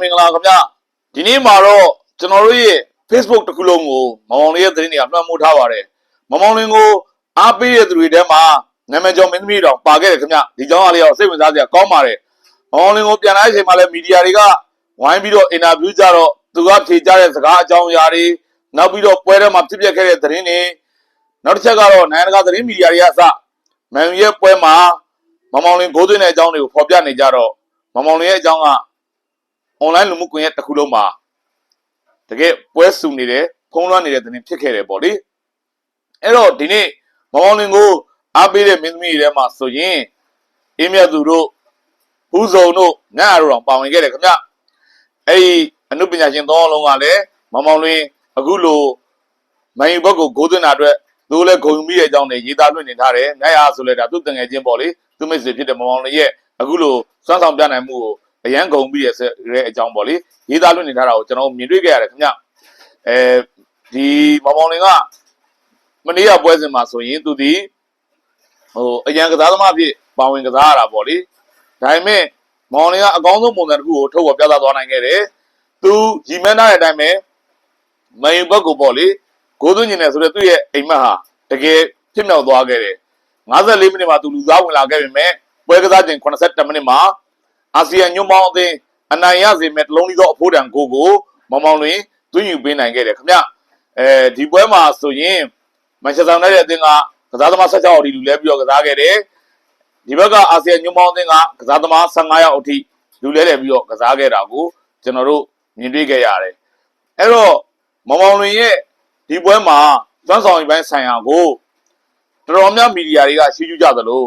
မင်္ဂလာခင်ဗျဒီနေ့မှာတော့ကျွန်တော်တို့ရဲ့ Facebook တစ်ခုလုံးကိုမောင်မောင်လေးရဲ့သတင်းတွေကလွှမ်းမိုးထားပါတယ်မောင်မောင်လင်းကိုအားပေးတဲ့သူတွေထဲမှာနာမည်ကျော်မင်းသမီးတော်ပါခဲ့တယ်ခင်ဗျဒီကြောင်းအားလေးတော့စိတ်ဝင်စားစရာကောင်းပါတယ်မောင်မောင်လင်းကိုပြန်လာတဲ့အချိန်မှာလည်းမီဒီယာတွေကဝိုင်းပြီးတော့အင်တာဗျူးကြတော့သူကဖြေကြတဲ့စကားအကြောင်းအရာတွေနောက်ပြီးတော့ပွဲထဲမှာဖြစ်ပျက်ခဲ့တဲ့သတင်းတွေနောက်တစ်ချက်ကတော့နိုင်ငံတကာသတင်းမီဒီယာတွေကအစမန်ယူရဲ့ပွဲမှာမောင်မောင်လင်းဂိုးသွင်းတဲ့အကြောင်းတွေကိုဖော်ပြနေကြတော့မောင်မောင်လင်းရဲ့အကြောင်းက online လူမှုကွန်ရက်တစ်ခုလုံးမှာတကယ်ပွဲဆူနေတယ်ဖုံးလွှမ်းနေတဲ့သတင်းဖြစ်ခဲ့တယ်ပေါ့လေအဲ့တော့ဒီနေ့မောင်မောင်လင်ကိုအားပေးတဲ့မင်းသမီးတွေထဲမှာဆိုရင်အင်းမြတ်သူတို့ဘူးစုံတို့ညအရောင်ပါဝင်ခဲ့တယ်ခင်ဗျအဲ့ဒီအနုပညာရှင်သုံးအောင်လုံးကလည်းမောင်မောင်လင်အခုလိုမန်ယူဘက်ကိုဂိုးသွင်းတာအတွက်သူလည်းဂုံယူမိတဲ့အကြောင်းတွေရေးသားလွှင့်နေထားတယ်ညရဆိုလဲဒါသူ့တငယ်ချင်းပေါ့လေသူမိတ်ဆွေဖြစ်တဲ့မောင်မောင်လင်ရဲ့အခုလိုစွမ်းဆောင်ပြနိုင်မှုကို အရန်ဂုံပြီးရဆိုတဲ့အကြောင်းပေါ့လေရေးသားလွှင့်နေထားတာကိုကျွန်တော်မြင်တွေ့ခဲ့ရတယ်ခင်ဗျအဲဒီမောင်မောင်လင်ကမနေ့ကပွဲစဉ်မှာဆိုရင်သူဒီဟိုအရန်ကစားသမားဖြစ်ပါဝင်ကစားရတာပေါ့လေဒါပေမဲ့မောင်လင်ကအကောင်းဆုံးပုံစံတစ်ခုကိုထုတ်ဖော်ပြသသွားနိုင်ခဲ့တယ်သူရီမန်းထားတဲ့အတိုင်းပဲမန်ယူဘက်ကိုပေါ့လေဂိုးသွင်းနေတယ်ဆိုတော့သူ့ရဲ့အိမ်မက်ဟာတကယ်ဖြစ်မြောက်သွားခဲ့တယ်54မိနစ်မှာသူလူစားဝင်လာခဲ့ပေမဲ့ပွဲကစားချိန်82မိနစ်မှာ အာဆီယံညွန့်ပေါင်းအသင်းအနိုင်ရစေမဲ့တလုံးလေးသောအဖို့တန်ကိုကိုမောင်မောင်လွင်သွင်းယူပေးနိုင်ခဲ့တယ်ခင်ဗျအဲဒီပွဲမှာဆိုရင်မန်ချက်စတာယူနိုက်တက်အသင်းကကစားသမား16ယောက်အထိလူလဲပြီးတော့ကစားခဲ့တယ်ဒီဘက်ကအာဆီယံညွန့်ပေါင်းအသင်းကကစားသမား15ယောက်အထိလူလဲတယ်ပြီးတော့ကစားခဲ့တာကိုကျွန်တော်တို့မြင်တွေ့ခဲ့ရတယ်အဲ့တော့မောင်မောင်လွင်ရဲ့ဒီပွဲမှာသွမ်းဆောင်ရေးပိုင်းဆိုင်ရာကိုတော်တော်များမီဒီယာတွေကရှင်းပြကြသလို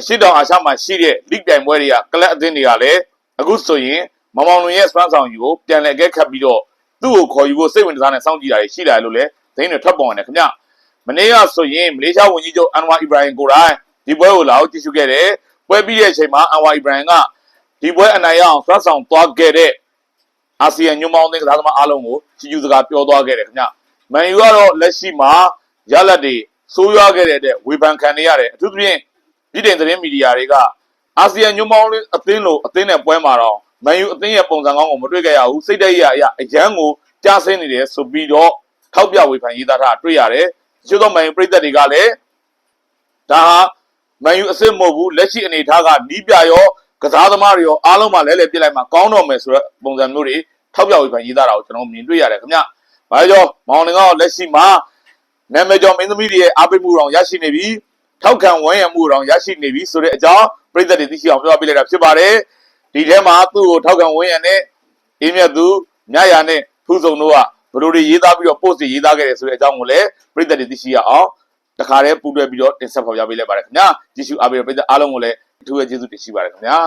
အရှိတောင်အာရှမှာရှိတဲ့ league ပြိုင်ပွဲတွေကကလပ်အသင်းတွေကလည်းအခုဆိုရင်မောင်မောင်လွင်ရဲ့စွမ်းဆောင်ယူကိုပြန်လည်အကဲခတ်ပြီးတော့သူ့ကိုခေါ်ယူဖို့စိတ်ဝင်စားနဲ့စောင့်ကြည့်တာတွေရှိတယ်လို့လည်းသတင်းတွေထွက်ပေါ်နေတယ်ခင်ဗျမနေ့ကဆိုရင်မလေးရှားဝန်ကြီးချုပ်အန်ဝါအီဘရာဟင်ကိုရိုင်းဒီပွဲကိုလာအောင်ကြည့်ရှုခဲ့တယ်ပွဲပြီးတဲ့အချိန်မှာအန်ဝါအီဘရာဟင်ကဒီပွဲအနိုင်ရအောင်စွမ်းဆောင်သွားခဲ့တဲ့အာဆီယံညွန့်ပေါင်းတဲ့ကစားသမားအားလုံးကိုချီးကျူးစကားပြောသွားခဲ့တယ်ခင်ဗျမန်ယူကတော့လက်ရှိမှာရလက်တွေဆိုးရွားခဲ့တဲ့အတွက်ဝေဖန်ခံနေရတယ်အထူးသဖြင့် ပြည်တင်သတင်းမီဒီယာတွေကအာဆီယံညွှန်းပေါင်းလေးအသင်းလိုအသင်းနဲ့ပွဲမှာတော့မန်ယူအသင်းရဲ့ပုံစံကောင်းကိုမတွေ့ခဲ့ရဘူးစိတ်တရအရာအရန်ကိုကြားဆင်းနေတယ်ဆိုပြီးတော့ထောက်ပြဝေဖန်ရေးသားထားတွေ့ရတယ်ကျွတ်တော့မန်ယူပြည်သက်တွေကလည်းဒါဟာမန်ယူအစ်စ်မဟုတ်ဘူးလက်ရှိအနေအထားကနီးပြရောကစားသမားတွေရောအားလုံးမှာလဲလဲပြစ်လိုက်မှာကောင်းတော့မယ်ဆိုတော့ပုံစံမျိုးတွေထောက်ပြဝေဖန်ရေးသားတာကိုကျွန်တော်မြင်တွေ့ရတယ်ခင်ဗျ။ဘာကြောမောင်လင်ကလက်ရှိမှာနာမည်ကျော်မင်းသမီးတွေရဲ့အားပေးမှုတော်ရရှိနေပြီ။ ထောက်ခံဝန်းရံမှုတောင်ရရှိနေပြီဆိုတဲ့အကြောင်းပြည်သက်တွေသိရှိအောင်ပြောပြလိုက်တာဖြစ်ပါတယ်ဒီထဲမှာသူ့ကိုထောက်ခံဝန်းရံနဲ့အင်းမြတ်သူညရာနဲ့ဖူးစုံတို့ကဘယ်လိုတွေရေးသားပြီးတော့ post တွေရေးသားခဲ့တယ်ဆိုတဲ့အကြောင်းကိုလည်းပြည်သက်တွေသိရှိရအောင်တခါတည်းပူးတွဲပြီးတော့တင်ဆက်ဖော်ပြပေးလိုက်ပါတယ်ခင်ဗျာကြည့်ရှုအားပေးတဲ့ပြည်သက်အားလုံးကိုလည်းအထူးပဲကျေးဇူးတင်ရှိပါတယ်ခင်ဗျာ